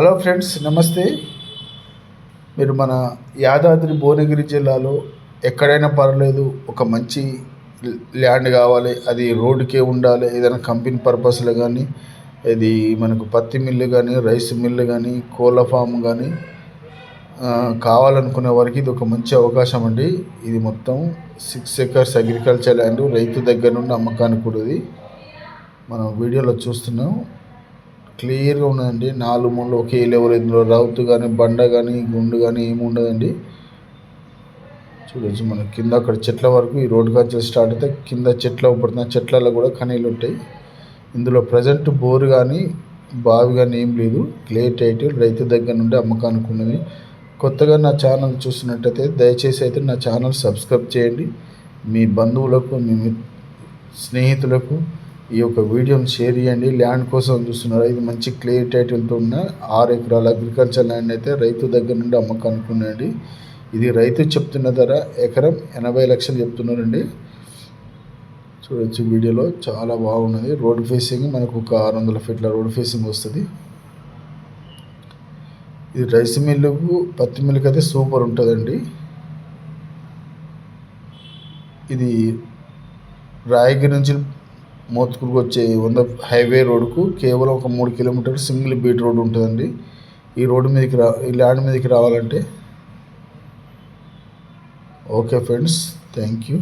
Hello friends నమస్తే. మీరు మన యాదాద్రి భువనగిరి జిల్లాలో ఎక్కడైనా పర్లేదు ఒక మంచి ల్యాండ్ కావాలి అది రోడ్డుకే ఉండాలి ఏదైనా కంపెనీ పర్పస్లో కానీ ఇది మనకు పత్తి మిల్లు కానీ రైస్ మిల్లు కానీ కోళ్ళ ఫామ్ కానీ కావాలనుకునే వారికి ఇది ఒక మంచి అవకాశం అండి. ఇది మొత్తం సిక్స్ ఎకర్స్ అగ్రికల్చర్ ల్యాండ్ రైతు దగ్గర నుండి అమ్మకానికి కూడా ఇది మనం వీడియోలో చూస్తున్నాం. క్లియర్గా ఉన్నదండి. నాలుగు మూడు ఒకే లెవెల్ ఇందులో రౌత్ కానీ బండ కానీ గుండు కానీ ఏమి ఉండదండి. చూడొచ్చు మన కింద అక్కడ చెట్ల వరకు ఈ రోడ్ కాంచెలు స్టార్ట్ అయితే కింద చెట్ల పడుతున్న చెట్లలో కూడా కనీలు ఉంటాయి. ఇందులో ప్రజెంట్ బోరు కానీ బావి కానీ ఏం లేదు. లేట్ టైటిల్ రైతు దగ్గర నుండి అమ్మకానికి ఉన్నది కొత్తగా నా ఛానల్ చూస్తున్నట్టయితే దయచేసి అయితే నా ఛానల్ సబ్స్క్రైబ్ చేయండి. మీ బంధువులకు మీ స్నేహితులకు ఈ యొక్క వీడియోని షేర్ చేయండి. ల్యాండ్ కోసం చూస్తున్నారు. ఇది మంచి క్లియర్ టైటిల్తో ఉన్న ఆరు ఎకరాల అగ్రికల్చర్ ల్యాండ్ అయితే రైతు దగ్గర నుండి అమ్మకానికి ఉండండి ఇది రైతు చెప్తున్న ధర ఎకరం ఎనభై లక్షలు చెప్తున్నారండి. చూడొచ్చు వీడియోలో. చాలా బాగున్నది. రోడ్ ఫేసింగ్ మనకు ఒక ఆరు వందల ఫీట్ల రోడ్ ఫేసింగ్ వస్తుంది. ఇది రైస్ మిల్లుకు పత్తి మిల్లుకి అయితే సూపర్ ఉంటుందండి. ఇది రాయగిరి నుంచి మోత్కూరుకు వచ్చే వంద హైవే రోడ్డుకు కేవలం ఒక మూడు కిలోమీటర్ సింగిల్ బీట్ రోడ్ ఉంటుందండి. ఈ రోడ్డు మీదకి రా ఈ ల్యాండ్ మీదకి రావాలంటే. Okay friends thank you.